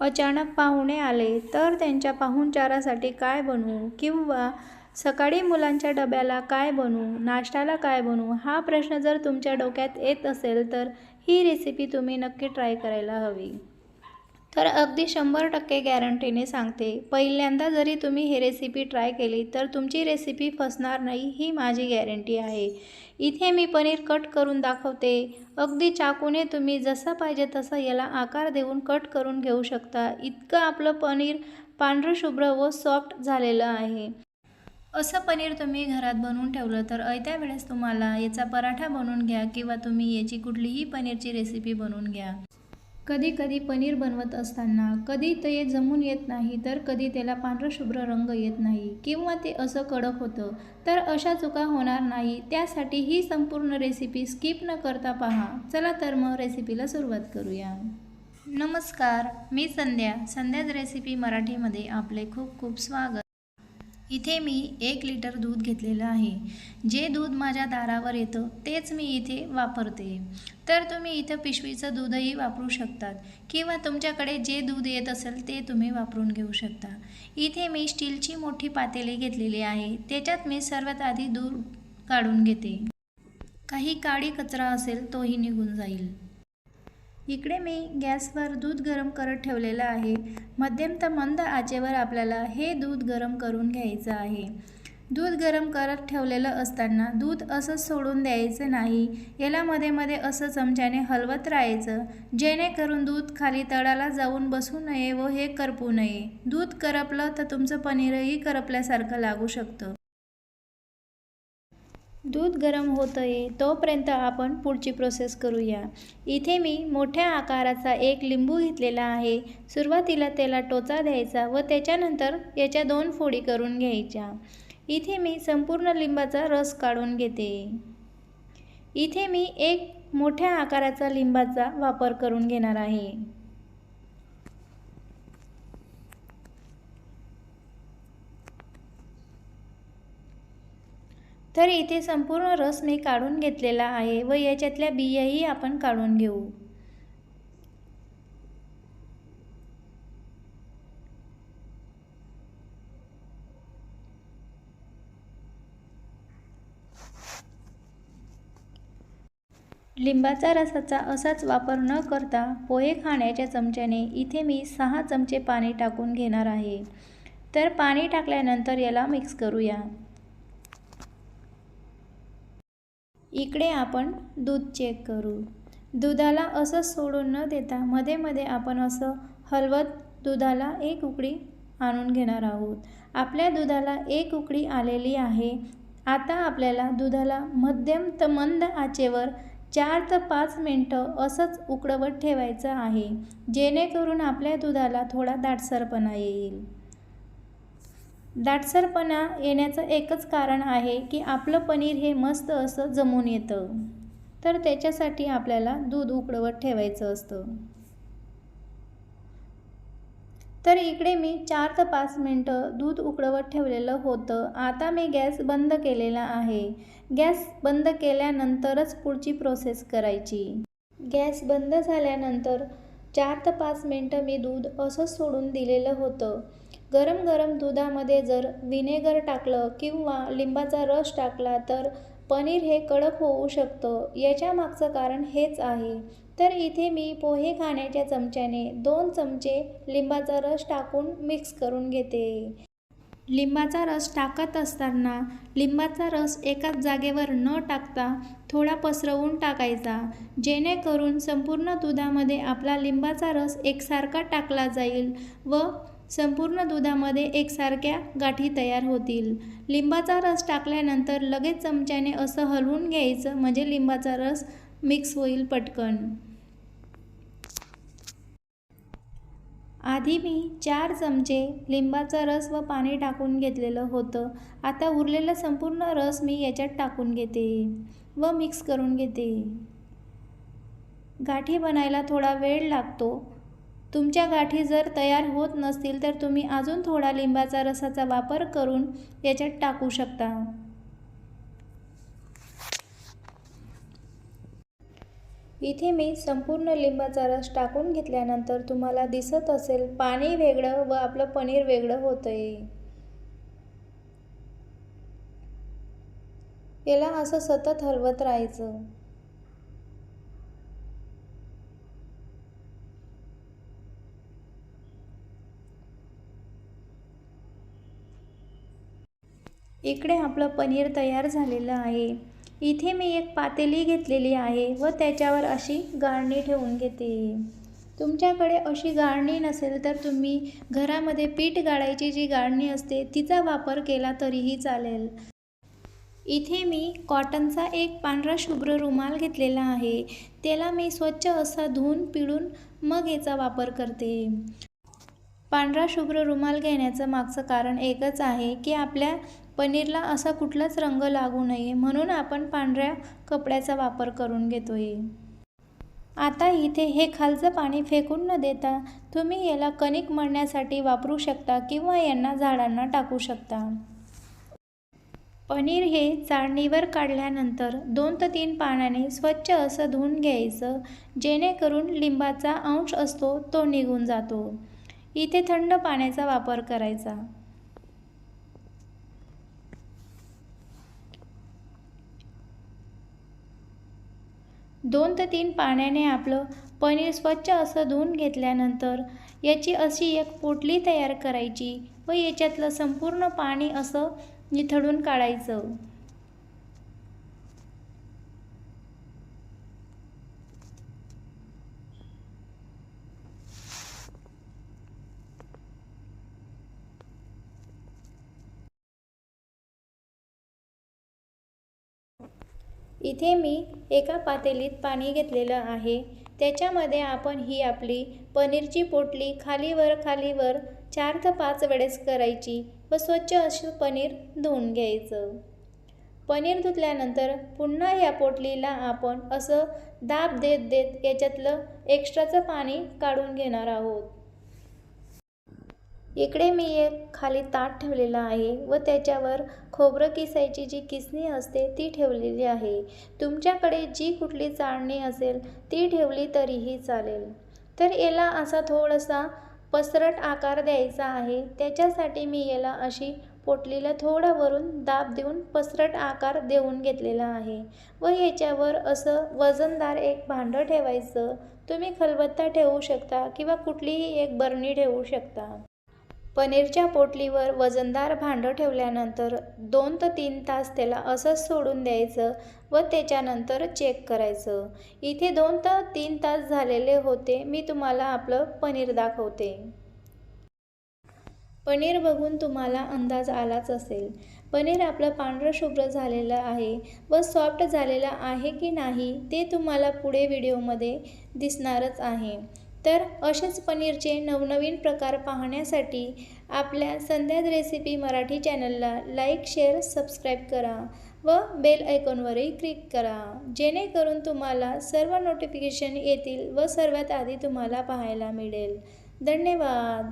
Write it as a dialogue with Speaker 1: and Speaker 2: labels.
Speaker 1: अचानक पाहुणे आले तर त्यांच्या पाहुणचारासाठी काय बनवू किंवा सकाळी मुलांच्या डब्याला काय बनवू नाश्त्याला काय बनवू हा प्रश्न जर तुमच्या डोक्यात येत असेल तर ही रेसिपी तुम्ही नक्की ट्राय करायला हवी. तर अगदी शंभर टक्के गॅरंटीने सांगते. पहिल्यांदा जरी तुम्ही ही रेसिपी ट्राय केली तर तुमची रेसिपी फसणार नाही ही माझी गॅरंटी आहे. इथे मी पनीर कट करून दाखवते. अगदी चाकूने तुम्ही जसा पाहिजे तसा याला आकार देऊन कट करून घेऊ शकता. इतकं आपलं पनीर पांढरं शुभ्र व सॉफ्ट झालेलं आहे. असं पनीर तुम्ही घरात बनवून ठेवलं तर अयत्या वेळेस तुम्हाला याचा पराठा बनवून घ्या किंवा तुम्ही याची कुठलीही पनीरची रेसिपी बनवून घ्या. कधी कधी पनीर बनवत असताना कधी ते जमून येत नाही तर कधी त्याला पांढरशुभ्र रंग येत नाही किंवा ते असं कडक होतं तर अशा चुका होणार नाही. त्यासाठी ही संपूर्ण रेसिपी स्किप न करता पहा. चला तर मग रेसिपीला सुरुवात करूया. नमस्कार मी संध्या. संध्याच रेसिपी मराठीमध्ये आपले खूप खूप स्वागत. इथे मी एक लिटर दूध घेतलेलं आहे. जे दूध माझ्या दारावर येतं तेच मी इथे वापरते. तर तुम्ही इथं पिशवीचं दूधही वापरू शकतात किंवा तुमच्याकडे जे दूध येत असेल ते तुम्ही वापरून घेऊ शकता. इथे मी स्टीलची मोठी पातेली घेतलेली आहे. त्याच्यात मी सर्वात आधी दूध काढून घेते. काही काळी कचरा असेल तोही निघून जाईल. इकडे मी गॅसवर दूध गरम करत ठेवलेलं आहे. मध्यम तर मंद आचेवर आपल्याला हे दूध गरम करून घ्यायचं आहे. दूध गरम करत ठेवलेलं असताना दूध असंच सोडून द्यायचं नाही. याला मध्ये मध्ये असं चमच्याने हलवत राहायचं जेणेकरून दूध खाली तळाला जाऊन बसू नये व हे करपू नये. दूध करपलं तर तुमचं पनीरही करपल्यासारखं लागू शकतं. दूध गरम होतं आहे तोपर्यंत आपण पुढची प्रोसेस करूया. इथे मी मोठ्या आकाराचा एक लिंबू घेतलेला आहे. सुरुवातीला त्याला टोचा द्यायचा व त्याच्यानंतर याच्या दोन फोडी करून घ्यायच्या. इथे मी संपूर्ण लिंबाचा रस काढून घेते. इथे मी एक मोठ्या आकाराचा लिंबाचा वापर करून घेणार आहे. तर इथे संपूर्ण रस मी काढून घेतलेला आहे व याच्यातल्या बियाही आपण काढून घेऊ. लिंबाचा रसाचा असाच वापर न करता पोहे खाण्याच्या चमच्याने इथे मी सहा चमचे पाणी टाकून घेणार आहे. तर पाणी टाकल्यानंतर याला मिक्स करूया. इकडे आपण दूध चेक करू. दुधाला असं सोडून न देता मध्ये मध्ये आपण असं हलवत दुधाला एक उकडी आणून घेणार आहोत. आपल्या दुधाला एक उकडी आलेली आहे. आता आपल्याला दुधाला मध्यम तर मंद आचेवर चार ते पाच मिनटं असंच उकडवत ठेवायचं आहे. जेणेकरून आपल्या दुधाला थोडा दाटसरपणा येईल. दाटसरपणा येण्याचं एकच कारण आहे की आपलं पनीर हे मस्त असं जमून येतं. तर त्याच्यासाठी आपल्याला दूध उकडवत ठेवायचं असतं. तर इकडे मी चार ते पाच मिनटं दूध उकडवत ठेवलेलं होतं. आता मी गॅस बंद केलेला आहे. गॅस बंद केल्यानंतरच पुढची प्रोसेस करायची. गॅस बंद झाल्यानंतर चार ते पाच मिनटं मी दूध असंच सोडून दिलेलं होतं. गरम गरम दुधामध्ये जर व्हिनेगर टाकलं किंवा लिंबाचा रस टाकला तर पनीर हे कडक होऊ शकतं. याच्या मागचं कारण हेच आहे. तर इथे मी पोहे खाण्याच्या चमच्याने दोन चमचे लिंबाचा रस टाकून मिक्स करून घेते. लिंबाचा रस टाकत असताना लिंबाचा रस एकाच जागेवर न टाकता थोडा पसरवून टाकायचा. जेणेकरून संपूर्ण दुधामध्ये आपला लिंबाचा रस एकसारखा टाकला जाईल व संपूर्ण दुधामध्ये एकसारख्या गाठी तयार होतील. लिंबाचा रस टाकल्यानंतर लगेच चमच्याने असं हलवून घ्यायचं म्हणजे लिंबाचा रस मिक्स होईल पटकन. आधी मी चार चमचे लिंबाचा रस व पाणी टाकून घेतलेलं होतं. आता उरलेला संपूर्ण रस मी याच्यात टाकून घेते व मिक्स करून घेते. गाठी बनायला थोडा वेळ लागतो. तुमच्या गाठी जर तयार होत नसतील तर तुम्ही अजून थोडा लिंबाचा रसाचा वापर करून याच्यात टाकू शकता. इथे मी संपूर्ण लिंबाचा रस टाकून घेतल्यानंतर तुम्हाला दिसत असेल पाणी वेगळं व आपलं पनीर वेगळं होतंय. याला असं सतत हलवत राहायचं. इकडे आपलं पनीर तयार झालेलं आहे. इथे मी एक पातेली घेतलेली आहे व त्याच्यावर अशी गाळणी ठेवून घेते. तुमच्याकडे अशी गाळणी नसेल तर तुम्ही घरामध्ये पीठ गाळायची जी गाळणी असते तिचा वापर केला तरीही चालेल. इथे मी कॉटनचा एक पांढरा शुभ्र रुमाल घेतलेला आहे. त्याला मी स्वच्छ असा धुवून पिळून मग याचा वापर करते. पांढरा शुभ्र रुमाल घेण्याचं मागचं कारण एकच आहे की आपल्या पनीरला असा कुठलाच रंग लागू नये म्हणून आपण पांढऱ्या कपड्याचा वापर करून घेतोय. आता इथे हे खालचं पाणी फेकून न देता तुम्ही याला कणिक मळण्यासाठी वापरू शकता किंवा यांना झाडांना टाकू शकता. पनीर हे चाळणीवर काढल्यानंतर दोन ते तीन पाण्याने स्वच्छ असं धुवून घ्यायचं जेणेकरून लिंबाचा अंश असतो तो निघून जातो. इथे थंड पाण्याचा वापर करायचा. दोन ते तीन पाण्याने आपलं पनीर स्वच्छ असं धुवून घेतल्यानंतर याची अशी एक पोटली तयार करायची व याच्यातलं संपूर्ण पाणी असं निथळून काढायचं. इथे मी एका पातेलीत पाणी घेतलेलं आहे. त्याच्यामध्ये आपण ही आपली पनीरची पोटली खालीवर खालीवर चार ते पाच वेळेस करायची व स्वच्छ असं पनीर धुवून घ्यायचं. पनीर धुतल्यानंतर पुन्हा या पोटलीला आपण असं दाब देत देत याच्यातलं एक्स्ट्राचं पाणी काढून घेणार आहोत. इकडे मी एक खाली ताट ठेवलेला आहे व त्याच्यावर खोबरं किसायची जी किसणी असते ती ठेवलेली आहे. तुमच्याकडे जी कुठली चाळणी असेल ती ठेवली तरीही चालेल. तर याला असा थोडासा पसरट आकार द्यायचा आहे. त्याच्यासाठी मी याला अशी पोटलीला थोडा वरून दाब देऊन पसरट आकार देऊन घेतलेला आहे व याच्यावर असं वजनदार एक भांडं ठेवायचं. तुम्ही खलबत्ता ठेवू शकता किंवा कुठलीही एक बरणी ठेवू शकता. पनीरच्या पोटलीवर वजनदार भांडं ठेवल्यानंतर दोन ते तीन तास त्याला असंच सोडून द्यायचं व त्याच्यानंतर चेक करायचं. इथे दोन ते तीन तास झालेले होते मी तुम्हाला आपलं पनीर दाखवते. पनीर बघून तुम्हाला अंदाज आलाच असेल. पनीर आपलं पांढरं शुभ्र झालेलं आहे व सॉफ्ट झालेलं आहे की नाही ते तुम्हाला पुढे व्हिडिओमध्ये दिसणारच आहे. तर असेच पनीरचे नवनवीन प्रकार पाहण्यासाठी आपल्या संध्याज रेसिपी मराठी चॅनलला लाईक शेअर सबस्क्राईब करा व बेल आयकॉनवरही क्लिक करा. जेणेकरून तुम्हाला सर्व नोटिफिकेशन येतील व सर्वात आधी तुम्हाला पाहायला मिळेल. धन्यवाद!